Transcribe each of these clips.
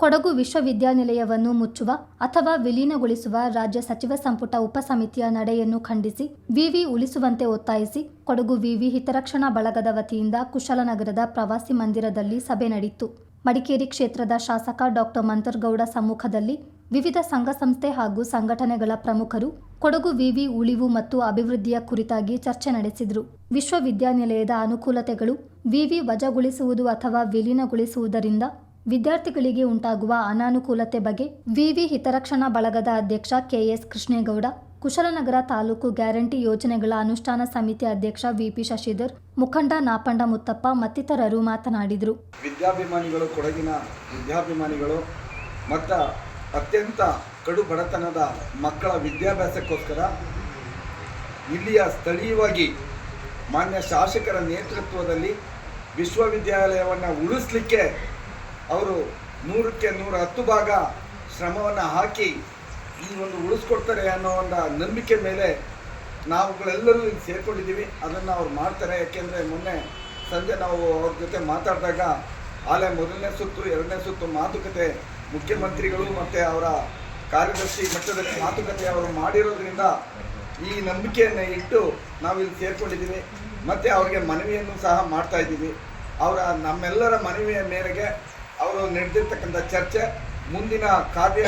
ಕೊಡಗು ವಿಶ್ವವಿದ್ಯಾನಿಲಯವನ್ನು ಮುಚ್ಚುವ ಅಥವಾ ವಿಲೀನಗೊಳಿಸುವ ರಾಜ್ಯ ಸಚಿವ ಸಂಪುಟ ಉಪಸಮಿತಿಯ ನಡೆಯನ್ನು ಖಂಡಿಸಿ, ವಿವಿ ಉಳಿಸುವಂತೆ ಒತ್ತಾಯಿಸಿ, ಕೊಡಗು ವಿವಿ ಹಿತರಕ್ಷಣಾ ಬಳಗದ ವತಿಯಿಂದ ಕುಶಲನಗರದ ಪ್ರವಾಸಿ ಮಂದಿರದಲ್ಲಿ ಸಭೆ ನಡೆಯಿತು. ಮಡಿಕೇರಿ ಕ್ಷೇತ್ರದ ಶಾಸಕ ಡಾಕ್ಟರ್ ಮಂತರ್ಗೌಡ ಸಮ್ಮುಖದಲ್ಲಿ ವಿವಿಧ ಸಂಘ ಸಂಸ್ಥೆ ಹಾಗೂ ಸಂಘಟನೆಗಳ ಪ್ರಮುಖರು ಕೊಡಗು ವಿವಿ ಉಳಿವು ಮತ್ತು ಅಭಿವೃದ್ಧಿಯ ಕುರಿತಾಗಿ ಚರ್ಚೆ ನಡೆಸಿದರು. ವಿಶ್ವವಿದ್ಯಾನಿಲಯದ ಅನುಕೂಲತೆಗಳು ವಿವಿ ವಜಾಗೊಳಿಸುವುದು ಅಥವಾ ವಿಲೀನಗೊಳಿಸುವುದರಿಂದ ವಿದ್ಯಾರ್ಥಿಗಳಿಗೆ ಉಂಟಾಗುವ ಅನಾನುಕೂಲತೆ ಬಗ್ಗೆ ವಿವಿ ಹಿತರಕ್ಷಣಾ ಬಳಗದ ಅಧ್ಯಕ್ಷ ಕೆಎಸ್ ಕೃಷ್ಣೇಗೌಡ, ಕುಶಲನಗರ ತಾಲೂಕು ಗ್ಯಾರಂಟಿ ಯೋಜನೆಗಳ ಅನುಷ್ಠಾನ ಸಮಿತಿ ಅಧ್ಯಕ್ಷ ವಿಪಿ ಶಶಿಧರ್, ಮುಖಂಡ ನಾಪಂಡ ಮುತ್ತಪ್ಪ ಮತ್ತಿತರರು ಮಾತನಾಡಿದರು. ವಿದ್ಯಾಭಿಮಾನಿಗಳು, ಕೊಡಗಿನ ವಿದ್ಯಾಭಿಮಾನಿಗಳು ಮತ್ತು ಅತ್ಯಂತ ಕಡು ಬಡತನದ ಮಕ್ಕಳ ವಿದ್ಯಾಭ್ಯಾಸಕ್ಕೋಸ್ಕರ ಇಲ್ಲಿಯ ಸ್ಥಳೀಯವಾಗಿ ಮಾನ್ಯ ಶಾಸಕರ ನೇತೃತ್ವದಲ್ಲಿ ವಿಶ್ವವಿದ್ಯಾಲಯವನ್ನು ಉಳಿಸ್ಲಿಕ್ಕೆ ಅವರು ನೂರಕ್ಕೆ ನೂರ ಹತ್ತು ಭಾಗ ಶ್ರಮವನ್ನು ಹಾಕಿ ಈ ಒಂದು ಉಳಿಸ್ಕೊಡ್ತಾರೆ ಅನ್ನೋ ಒಂದು ನಂಬಿಕೆ ಮೇಲೆ ನಾವುಗಳೆಲ್ಲರೂ ಇಲ್ಲಿ ಸೇರ್ಕೊಂಡಿದ್ದೀವಿ. ಅದನ್ನು ಅವ್ರು ಮಾಡ್ತಾರೆ. ಯಾಕೆಂದರೆ ಮೊನ್ನೆ ಸಂಜೆ ನಾವು ಅವ್ರ ಜೊತೆ ಮಾತಾಡಿದಾಗ ಆಲೆ ಮೊದಲನೇ ಸುತ್ತು, ಎರಡನೇ ಸುತ್ತು ಮಾತುಕತೆ ಮುಖ್ಯಮಂತ್ರಿಗಳು ಮತ್ತು ಅವರ ಕಾರ್ಯದರ್ಶಿ ಮಟ್ಟದಲ್ಲಿ ಮಾತುಕತೆ ಅವರು ಮಾಡಿರೋದ್ರಿಂದ ಈ ನಂಬಿಕೆಯನ್ನು ಇಟ್ಟು ನಾವು ಇಲ್ಲಿ ಸೇರ್ಕೊಂಡಿದ್ದೀವಿ. ಮತ್ತು ಅವ್ರಿಗೆ ಮನವಿಯನ್ನು ಸಹ ಮಾಡ್ತಾ ಇದ್ದೀವಿ. ಅವರ ನಮ್ಮೆಲ್ಲರ ಮನವಿಯ ಮೇರೆಗೆ ಅವರು ನಡೆದಿರ್ತಕ್ಕಂಥ ಚರ್ಚೆ ಮುಂದಿನ ಕಾರ್ಯ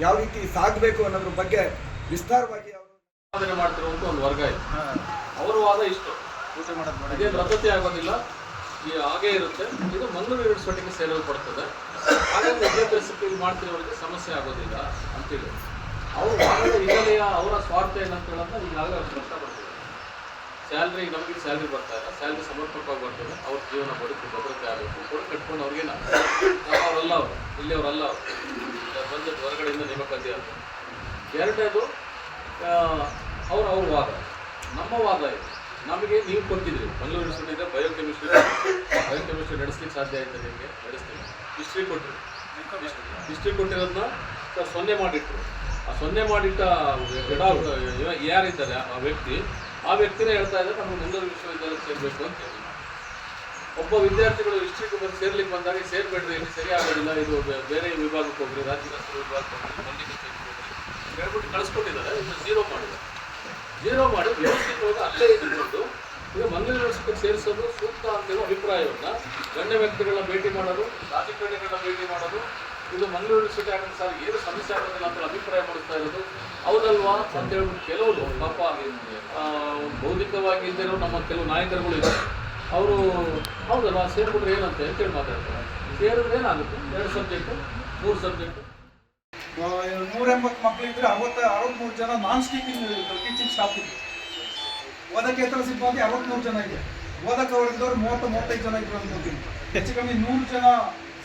ಯಾವ ರೀತಿ ಸಾಗಬೇಕು ಅನ್ನೋದ್ರ ಬಗ್ಗೆ ವಿಸ್ತಾರವಾಗಿ ಅವರು ಸಾಧನೆ ಮಾಡ್ತಿರುವಂತ ಒಂದು ವರ್ಗ ಇದೆ. ಅವರು ವಾದ ಇಷ್ಟು. ಇದೇನು ರದ್ದತಿ ಆಗೋದಿಲ್ಲ. ಈ ಹಾಗೇ ಇರುತ್ತೆ. ಇದು ಮಂಗಳೂರು ಯೂನಿವರ್ಸಿಟಿಗೆ ಸೇರಲ್ಪಡ್ತದೆ ಹಾಗಾಗಿ ವಿದ್ಯಾಭ್ಯಾಸಕ್ಕೆ ಇದು ಮಾಡ್ತಿರೋರಿಗೆ ಸಮಸ್ಯೆ ಆಗೋದಿಲ್ಲ ಅಂತೇಳಿ ಅವರು ವಾದದ ಹಿನ್ನೆಲೆಯ ಅವರ ಸ್ವಾರ್ಥ ಏನಂತ ಹೇಳಂತ ಈಗಾಗಲೇ ಅವ್ರು ಬರ್ತಿದೆ ಸ್ಯಾಲ್ರಿ, ನಮಗೆ ಸ್ಯಾಲ್ರಿ ಬರ್ತಾ ಇಲ್ಲ. ಸ್ಯಾಲ್ರಿ ಸಮರ್ಪಕವಾಗಿ ಬರ್ತದೆ ಅವ್ರ ಜೀವನ ಬದುಕು ಭದ್ರತೆ ಆಗಬೇಕು ಕೂಡ ಕಟ್ಕೊಂಡು ಅವ್ರಿಗೆ ಅವರಲ್ಲ ಅವರು. ಇಲ್ಲಿ ಅವರಲ್ಲ ಅವರು ಬಂದದ್ದು ಹೊರಗಡೆಯಿಂದ ನೇಮಕಾತಿ ಅಂತ ಎರಡನೇದು ಅವ್ರ ಅವ್ರ ವಾದ. ನಮ್ಮ ವಾದ ಇದೆ. ನಮಗೆ ನೀವು ಕೊಟ್ಟಿದ್ರಿ ಮಂಗಳೂರು ಕೆಮಿಸ್ಟ್ರಿ ಬಯೋಕೆಮಿಸ್ಟ್ರಿ ಬಯೋಕೆಮಿಸ್ಟ್ರಿ ನಡೆಸ್ಲಿಕ್ಕೆ ಸಾಧ್ಯ ಆಯ್ತು ನಿಮಗೆ? ನಡೆಸ್ತೀವಿ ಹಿಸ್ಟ್ರಿ ಕೊಟ್ಟರು. ಹಿಸ್ಟ್ರಿ ಕೊಟ್ಟಿರೋದನ್ನ ಸೊನ್ನೆ ಮಾಡಿಟ್ರು. ಆ ಸೊನ್ನೆ ಮಾಡಿಟ್ಟ ಯಾರಿದ್ದಾರೆ? ಆ ವ್ಯಕ್ತಿ ಆ ವ್ಯಕ್ತಿನೇ ಹೇಳ್ತಾ ಇದ್ದಾರೆ ನಮಗೆ ಮುಂದೂರು ವಿಶ್ವವಿದ್ಯಾಲಯ ಸೇರಬೇಕು ಅಂತ ಹೇಳಿ. ಒಬ್ಬ ವಿದ್ಯಾರ್ಥಿಗಳು ಹಿಸ್ಟ್ರಿಗೆ ಬಂದು ಸೇರ್ಲಿಕ್ಕೆ ಬಂದಾಗ ಸೇರ್ಬೇಡ್ರಿ, ಇಲ್ಲಿ ಸರಿ ಆಗೋದಿಲ್ಲ, ಇದು ಬೇರೆ ವಿಭಾಗಕ್ಕೆ ಹೋಗ್ರಿ, ರಾಜ್ಯ ವಿಭಾಗಕ್ಕೆ ಹೋಗ್ರಿ ಹೋಗ್ರಿ ಹೇಳ್ಬಿಟ್ಟು ಕಳಿಸ್ಕೊಟ್ಟಿದ್ದಾರೆ ಇದು ಜೀರೋ ಮಾಡಿದ್ದಾರೆ. ಜೀರೋ ಮಾಡಿ ವ್ಯವಸ್ಥಿತವಾಗಿ ಅಲ್ಲೇ ಇದ್ದುಕೊಂಡು ಈಗ ಮಂಗಳೂರು ಯೂನಿವರ್ಸಿಟಿಗೆ ಸೇರಿಸೋದು ಸೂಕ್ತ ಅಂತಿರೋ ಅಭಿಪ್ರಾಯವನ್ನ ಗಣ್ಯ ವ್ಯಕ್ತಿಗಳನ್ನ ಭೇಟಿ ಮಾಡೋದು ರಾಜಕಾರಣಿಗಳನ್ನ ಭೇಟಿ ಮಾಡೋದು, ಇದು ಮಂಗಳೂರು ಯೂನಿವರ್ಸಿಟಿ ಆಗೋದು ಸರ್ ಏನು ಸಮಸ್ಯೆ ಆಗೋದಿಲ್ಲ ಅಂತ ಅಭಿಪ್ರಾಯ ಪಡಿಸ್ತಾ ಇರೋದು ಹೌದಲ್ವಾ? ಅಂತ ಹೇಳ್ಬಿಟ್ಟು ಕೆಲವರು ಪಾಪ ಬೌದ್ಧಿಕವಾಗಿ ಇದ್ದರೂ ನಮ್ಮ ಕೆಲವು ನಾಯಕರುಗಳು ಇದ್ದಾರೆ. ಅವರು, ಹೌದಲ್ವಾ? ಸೇರ್ಬಿಟ್ರೆ ಏನಂತೆ ಅಂತೇಳಿ ಮಾತಾಡ್ತಾರೆ. ಸೇರಿದ್ರೆ ಏನಾಗುತ್ತೆ? ಎರಡು ಸಬ್ಜೆಕ್ಟು ಮೂರು ಸಬ್ಜೆಕ್ಟು ನೂರ ಎಂಬತ್ತು ಮಕ್ಕಳಿದ್ರೆ ಅರವತ್ತ, ಅರವತ್ಮೂರು ಜನ ನಾನ್ ಸ್ಟೀಚಿಂಗ್ ಟೀಚಿಂಗ್ ಸ್ಟಾಫ್ ಇದೆ ಓದಕೇತರ ಸಿಬ್ಬಂದಿ ಅರವತ್ಮೂರು ಜನ ಇದೆ ಓದಕ್ಕೆ ಅವರಿದ್ದವರು ಮೂವತ್ತು, ಮೂವತ್ತೈದು ಜನ ಇದ್ರು ಅನ್ಕೋತೀನಿ ಹೆಚ್ಚು ಕಮ್ಮಿ ನೂರು ಜನ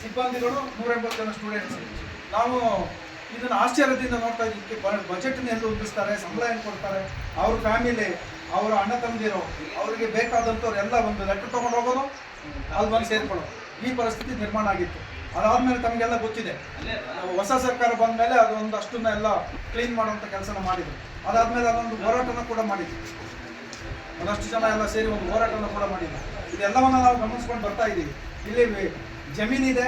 ಸಿಬ್ಬಂದಿಗಳು ನೂರ ಎಂಬತ್ತು ಜನ ಸ್ಟೂಡೆಂಟ್ಸ್ ನಾವು ಇದನ್ನು ಆಶ್ಚರ್ಯದಿಂದ ನೋಡ್ತಾ ಇದ್ದಕ್ಕೆ ಬಜೆಟ್ನ ಎಲ್ಲಿ ಹೊಂದಿಸ್ತಾರೆ ಸಂಬಳ ಏನು ಕೊಡ್ತಾರೆ, ಅವ್ರ ಫ್ಯಾಮಿಲಿ, ಅವರ ಅಣ್ಣ ತಂದಿರೋ ಅವರಿಗೆ ಬೇಕಾದಂಥವ್ರು ಎಲ್ಲ ಒಂದು ಲೆಟರ್ ತೊಗೊಂಡು ಹೋಗೋದು, ಅಲ್ಲಿ ಬಂದು ಸೇರ್ಕೊಳ್ಳೋದು. ಈ ಪರಿಸ್ಥಿತಿ ನಿರ್ಮಾಣ ಆಗಿತ್ತು. ಅದಾದಮೇಲೆ ತಮಗೆಲ್ಲ ಗೊತ್ತಿದೆ. ಹೊಸ ಸರ್ಕಾರ ಬಂದ ಮೇಲೆ ಅದೊಂದು ಅಷ್ಟನ್ನ ಎಲ್ಲ ಕ್ಲೀನ್ ಮಾಡುವಂಥ ಕೆಲಸನ ಮಾಡಿದ್ರು. ಅದಾದಮೇಲೆ ಅದೊಂದು ಹೋರಾಟನ ಕೂಡ ಮಾಡಿದ್ರು. ಒಂದಷ್ಟು ಜನ ಎಲ್ಲ ಸೇರಿ ಒಂದು ಹೋರಾಟನ ಕೂಡ ಮಾಡಿದ್ರು. ಇದೆಲ್ಲವನ್ನ ನಾವು ಗಮನಿಸ್ಕೊಂಡು ಬರ್ತಾ ಇದ್ದೀವಿ ಇಲ್ಲಿ ಜಮೀನಿದೆ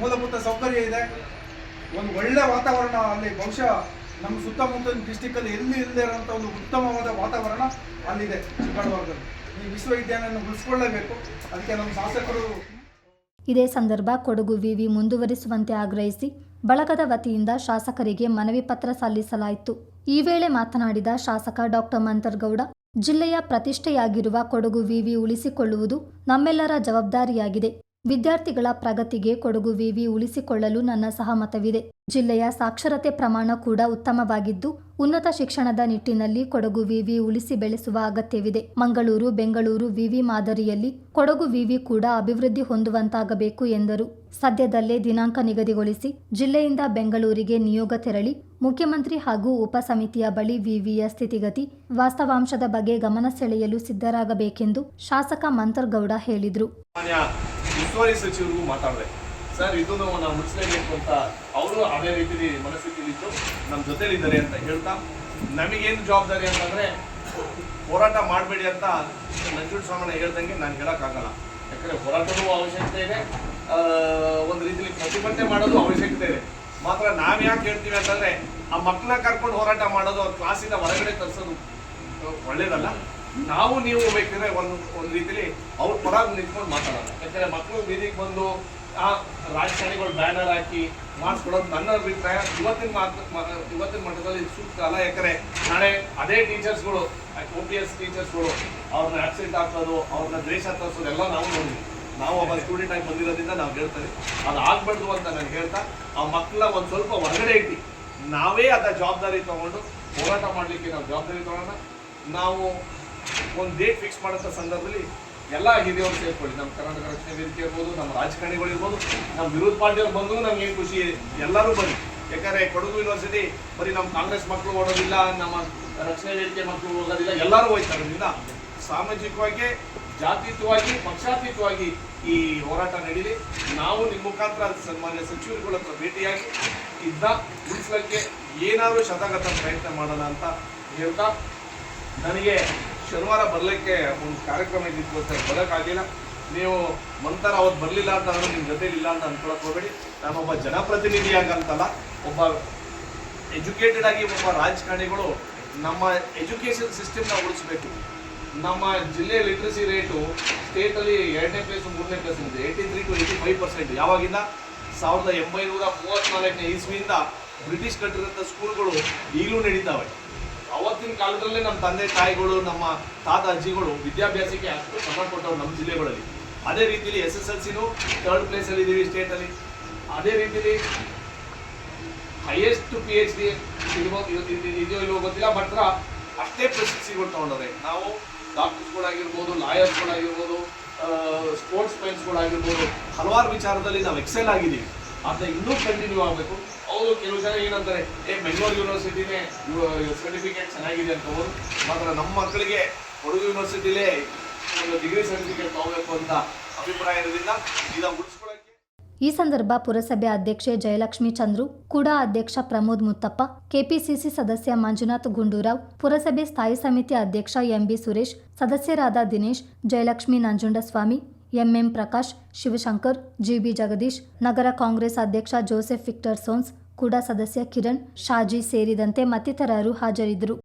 ಮೂಲಭೂತ ಸೌಕರ್ಯ ಇದೆ ಒಂದು ಒಳ್ಳೆ ವಾತಾವರಣ ಅಲ್ಲಿ ಬಹುಶಃ ನಮ್ಮ ಸುತ್ತಮುತ್ತಲಿನ ಡಿಸ್ಟಿಕ್ಕಲ್ಲಿ ಎಲ್ಲಿ ಇಲ್ಲದೆ ಇರೋಂಥ ಒಂದು ಉತ್ತಮವಾದ ವಾತಾವರಣ ಅಲ್ಲಿದೆ ಚಿಕ್ಕಬಳ್ಳಾಪುರದಲ್ಲಿ. ಈ ವಿಶ್ವವಿದ್ಯಾಲಯವನ್ನು ಉಳಿಸ್ಕೊಳ್ಳೇಬೇಕು. ಅದಕ್ಕೆ ನಮ್ಮ ಶಾಸಕರು ಇದೇ ಸಂದರ್ಭ ಕೊಡಗು ವಿವಿ ಮುಂದುವರಿಸುವಂತೆ ಆಗ್ರಹಿಸಿ ಬಳಗದ ವತಿಯಿಂದ ಶಾಸಕರಿಗೆ ಮನವಿ ಪತ್ರ ಸಲ್ಲಿಸಲಾಯಿತು. ಈ ವೇಳೆ ಮಾತನಾಡಿದ ಶಾಸಕ ಡಾಕ್ಟರ್ ಮಂತರ್ಗೌಡ, ಜಿಲ್ಲೆಯ ಪ್ರತಿಷ್ಠೆಯಾಗಿರುವ ಕೊಡಗು ವಿವಿ ಉಳಿಸಿಕೊಳ್ಳುವುದು ನಮ್ಮೆಲ್ಲರ ಜವಾಬ್ದಾರಿಯಾಗಿದೆ. ವಿದ್ಯಾರ್ಥಿಗಳ ಪ್ರಗತಿಗೆ ಕೊಡಗು ವಿವಿ ಉಳಿಸಿಕೊಳ್ಳಲು ನನ್ನ ಸಹಮತವಿದೆ. ಜಿಲ್ಲೆಯ ಸಾಕ್ಷರತೆ ಪ್ರಮಾಣ ಕೂಡ ಉತ್ತಮವಾಗಿದ್ದು, ಉನ್ನತ ಶಿಕ್ಷಣದ ನಿಟ್ಟಿನಲ್ಲಿ ಕೊಡಗು ವಿವಿ ಉಳಿಸಿ ಬೆಳೆಸುವ ಅಗತ್ಯವಿದೆ. ಮಂಗಳೂರು, ಬೆಂಗಳೂರು ವಿವಿ ಮಾದರಿಯಲ್ಲಿ ಕೊಡಗು ವಿವಿ ಕೂಡ ಅಭಿವೃದ್ಧಿ ಹೊಂದುವಂತಾಗಬೇಕು ಎಂದರು. ಸದ್ಯದಲ್ಲೇ ದಿನಾಂಕ ನಿಗದಿಗೊಳಿಸಿ ಜಿಲ್ಲೆಯಿಂದ ಬೆಂಗಳೂರಿಗೆ ನಿಯೋಗ ತೆರಳಿ ಮುಖ್ಯಮಂತ್ರಿ ಹಾಗೂ ಉಪಸಮಿತಿಯ ಬಳಿ ವಿವಿಯ ಸ್ಥಿತಿಗತಿ, ವಾಸ್ತವಾಂಶದ ಬಗ್ಗೆ ಗಮನ ಸೆಳೆಯಲು ಸಿದ್ಧರಾಗಬೇಕೆಂದು ಶಾಸಕ ಮಂತರ್ಗೌಡ ಹೇಳಿದರು. ಸಚಿವರಿಗೂ ಮಾತಾಡಿದೆ. ಸರ್ ಇದನ್ನು ನಾವು ಮುಚ್ಚಲೇಬೇಕು ಅಂತ ಅವರು ಅದೇ ರೀತಿ ಮನಸ್ಥಿತಿಲಿದ್ದು ನಮ್ಮ ಜೊತೆಲಿದ್ದಾರೆ ಅಂತ ಹೇಳ್ತಾ, ನಮಗೇನು ಜವಾಬ್ದಾರಿ ಅಂತಂದ್ರೆ, ಹೋರಾಟ ಮಾಡಬೇಡಿ ಅಂತ ನಂಜುಂಡ ಸ್ವಾಮಣ್ಣ ಹೇಳ್ದಂಗೆ ನಾನು ಹೇಳೋಕ್ಕಾಗಲ್ಲ. ಯಾಕಂದ್ರೆ ಹೋರಾಟವೂ ಅವಶ್ಯಕತೆ ಇದೆ ಒಂದು ರೀತಿಯಲ್ಲಿ ಪ್ರತಿಭಟನೆ ಮಾಡೋದು ಅವಶ್ಯಕತೆ ಇದೆ. ಮಾತ್ರ ನಾವು ಯಾಕೆ ಹೇಳ್ತೀವಿ ಅಂತಂದ್ರೆ, ಆ ಮಕ್ಕಳನ್ನ ಕರ್ಕೊಂಡು ಹೋರಾಟ ಮಾಡೋದು ಅವ್ರ ಕ್ಲಾಸಿಂದ ಹೊರಗಡೆ ತರಿಸೋದು ಒಳ್ಳೇದಲ್ಲ. ನಾವು ನೀವು ಬೇಕಿದ್ರೆ ಒಂದು ಒಂದು ರೀತಿಲಿ ಅವ್ರ ಪರ ನಿಂತ್ಕೊಂಡು ಮಾತಾಡೋಣ ಯಾಕಂದರೆ ಮಕ್ಕಳು ಬೀದಿಗೆ ಬಂದು, ಆ ರಾಜಕಾರಣಿಗಳು ಬ್ಯಾನರ್ ಹಾಕಿ ಮಾಡಿಸ್ಕೊಡೋದು ಕೊಡೋದು ನನ್ನ ಅಭಿಪ್ರಾಯ. ಇವತ್ತಿನ ಮಾತು ಇವತ್ತಿನ ಮಟ್ಟದಲ್ಲಿ ಸೂಕ್ತ ಅಲ್ಲ. ಯಾಕಂದರೆ ನಾಳೆ ಅದೇ ಟೀಚರ್ಸ್ಗಳು ಓ ಪಿ ಎಸ್ ಟೀಚರ್ಸ್ಗಳು ಅವ್ರನ್ನ ಆಕ್ಸಿಡೆಂಟ್ ಹಾಕೋದು ಅವ್ರನ್ನ ದ್ವೇಷ ತರಿಸೋದು ಎಲ್ಲ ನಾವು ನೋಡಿದ್ವಿ. ನಾವು ಒಬ್ಬ ಸ್ಟೂಡೆಂಟ್ ಆಗಿ ಬಂದಿರೋದ್ರಿಂದ ನಾವು ಹೇಳ್ತೇವೆ ಅದು ಆಗ್ಬಾರ್ದು ಅಂತ ನಾನು ಹೇಳ್ತಾ, ಆ ಮಕ್ಕಳ ಒಂದು ಸ್ವಲ್ಪ ಹೊರಗಡೆ ಇಟ್ಟು ನಾವೇ ಅದ ಜವಾಬ್ದಾರಿ ತಗೊಂಡು ಹೋರಾಟ ಮಾಡಲಿಕ್ಕೆ ನಾವು ಜವಾಬ್ದಾರಿ ತಗೊಳ್ಳೋಣ. ನಾವು ಒಂದು ಡೇಟ್ ಫಿಕ್ಸ್ ಮಾಡೋಂಥ ಸಂದರ್ಭದಲ್ಲಿ ಎಲ್ಲ ಹಿರಿಯವರು ಸೇರ್ಕೊಳ್ಳಿ. ನಮ್ಮ ಕರ್ನಾಟಕ ರಕ್ಷಣೆ ವೇದಿಕೆ ಇರ್ಬೋದು, ನಮ್ಮ ರಾಜಕಾರಣಿಗಳು ಇರ್ಬೋದು ನಮ್ಮ ವಿರೋಧ ಪಾರ್ಟಿಯವ್ರು ಬಂದು ನಮ್ಗೆ ಖುಷಿ, ಎಲ್ಲರೂ ಬನ್ನಿ. ಯಾಕಂದ್ರೆ ಕೊಡಗು ಯೂನಿವರ್ಸಿಟಿ ಬರೀ ನಮ್ಮ ಕಾಂಗ್ರೆಸ್ ಮಕ್ಕಳು ಓಡೋದಿಲ್ಲ, ನಮ್ಮ ರಕ್ಷಣೆ ವೇದಿಕೆ ಮಕ್ಕಳು ಹೋಗೋದಿಲ್ಲ ಎಲ್ಲರೂ ಹೋಯ್ತಾರೆ. ಸಾಮಾಜಿಕವಾಗಿ ಜಾತೀಯವಾಗಿ ಪಕ್ಷಾತೀತವಾಗಿ ಈ ಹೋರಾಟ ನಡೀಲಿ. ನಾವು ನಿಮ್ಮ ಮುಖಾಂತರ ಸನ್ಮಾನ್ಯ ಸಚಿವರುಗಳ ಹತ್ರ ಭೇಟಿಯಾಗಿ ಇದ್ದ ಉಳಿಸ್ಲಿಕ್ಕೆ ಏನಾದರೂ ಶತಗತ ಪ್ರಯತ್ನ ಮಾಡೋಣ ಅಂತ ಹೇಳ್ತಾ, ನನಗೆ ಶನಿವಾರ ಬರಲಿಕ್ಕೆ ಒಂದು ಕಾರ್ಯಕ್ರಮ ಇದ್ದಿದ್ದಕ್ಕೋಸ್ಕರ ಬರೋಕ್ಕಾಗಲಿಲ್ಲ ನೀವು ಮಂತರ ಅವತ್ತು ಬರಲಿಲ್ಲ ಅಂತ ಅಂದ್ರೆ ನಿಮ್ಮ ಜೊತೆಲಿ ಇಲ್ಲ ಅಂತ ಅನ್ಕೊಳಕ್ ಹೋಗಬೇಡಿ. ನಾನೊಬ್ಬ ಜನಪ್ರತಿನಿಧಿಯಾಗಿ ಅಂತಲ್ಲ ಒಬ್ಬ ಎಜುಕೇಟೆಡ್ ಆಗಿ ಒಬ್ಬ ರಾಜಕಾರಣಿಗಳು ನಮ್ಮ ಎಜುಕೇಷನ್ ಸಿಸ್ಟಮ್ನ ಉಳಿಸ್ಬೇಕು. ನಮ್ಮ ಜಿಲ್ಲೆ ಲಿಟ್ರಸಿ ರೇಟು ಸ್ಟೇಟಲ್ಲಿ ಎರಡನೇ ಪ್ಲೇಸ್ ಮೂರನೇ ಪ್ಲೇಸ್ ಇದೆ eighty three to eighty five percent ಯಾವಾಗಿಂದ? ಸಾವಿರದ ಎಂಬೈನೂರ ಮೂವತ್ತ್ನಾಲ್ಕನೇ ಇಸ್ವಿಯಿಂದ ಬ್ರಿಟಿಷ್ ಕಟ್ಟಿರೋಂಥ ಸ್ಕೂಲ್ಗಳು ಈಗಲೂ ನಡೀತಾವೆ. ಅವತ್ತಿನ ಕಾಲದಲ್ಲೇ ನಮ್ಮ ತಂದೆ ತಾಯಿಗಳು, ನಮ್ಮ ತಾತ, ಅಜ್ಜಿಗಳು ವಿದ್ಯಾಭ್ಯಾಸಕ್ಕೆ ಅಷ್ಟು ಶ್ರಮ ಕೊಟ್ಟವ್ರು ನಮ್ಮ ಜಿಲ್ಲೆಗಳಲ್ಲಿ. ಅದೇ ರೀತಿಲಿ ಎಸ್ ಎಸ್ ಎಲ್ ಸಿನೂ ಥರ್ಡ್ ಪ್ಲೇಸಲ್ಲಿ ಇದ್ದೀವಿ ಸ್ಟೇಟಲ್ಲಿ ಅದೇ ರೀತಿಲಿ ಹೈಯೆಸ್ಟ್ ಪಿ ಎಚ್ ಡಿ ಇದೆಯೋ ಇಲ್ವೋ ಗೊತ್ತಿಲ್ಲ ಮಾತ್ರ ಅಷ್ಟೇ ಪ್ರಶಸ್ತಿಗಳು ತಗೊಂಡವ್ರೆ. ನಾವು ಡಾಕ್ಟರ್ಸ್ಗಳಾಗಿರ್ಬೋದು ಲಾಯರ್ಸ್ಗಳಾಗಿರ್ಬೋದು ಸ್ಪೋರ್ಟ್ಸ್ ಮೆನ್ಸ್ಗಳಾಗಿರ್ಬೋದು ಹಲವಾರು ವಿಚಾರದಲ್ಲಿ ನಾವು ಎಕ್ಸೆಲ್ ಆಗಿದ್ದೀವಿ. ಅದನ್ನ ಇನ್ನೂ ಕಂಟಿನ್ಯೂ ಆಗಬೇಕು. ಅವರು ಕೆಲವು ಜನ ಏನಂತಾರೆ, ಏ ಬೆಂಗಳೂರು ಯೂನಿವರ್ಸಿಟಿನೇ ಸರ್ಟಿಫಿಕೇಟ್ ಚೆನ್ನಾಗಿದೆ ಅಂತ ಹೋದ್ರು ಮಾತ್ರ ನಮ್ಮ ಮಕ್ಕಳಿಗೆ ಕೊಡಗು ಯೂನಿವರ್ಸಿಟಿಲೇ ಒಂದು ಡಿಗ್ರಿ ಸರ್ಟಿಫಿಕೇಟ್ ತಗೋಬೇಕು ಅಂತ ಅಭಿಪ್ರಾಯ ಇರೋದ್ರಿಂದ ಇದನ್ನು ಉಳಿಸ್ಕೊಳ್ಳೋಕ್ಕೆ ಈ ಸಂದರ್ಭ ಪುರಸಭೆ ಅಧ್ಯಕ್ಷೆ ಜಯಲಕ್ಷ್ಮಿ ಚಂದ್ರು, ಕೂಡ ಅಧ್ಯಕ್ಷ ಪ್ರಮೋದ್ ಮುತ್ತಪ್ಪ, ಕೆಪಿಸಿಸಿ ಸದಸ್ಯ ಮಂಜುನಾಥ್ ಗುಂಡೂರಾವ್, ಪುರಸಭೆ ಸ್ಥಾಯಿ ಸಮಿತಿ ಅಧ್ಯಕ್ಷ ಎಂಬಿ ಸುರೇಶ್, ಸದಸ್ಯರಾದ Dinesh, Jayalakshmi Nanjundaswamy, M M Prakash, Shivashankar, G B Jagadish, ನಗರ ಕಾಂಗ್ರೆಸ್ ಅಧ್ಯಕ್ಷ ಜೋಸೆಫ್ ವಿಕ್ಟರ್ ಸೋನ್ಸ್, ಕೂಡ ಸದಸ್ಯ ಕಿರಣ್, ಶಾಜಿ ಸೇರಿದಂತೆ ಮತ್ತಿತರರು ಹಾಜರಿದ್ದರು.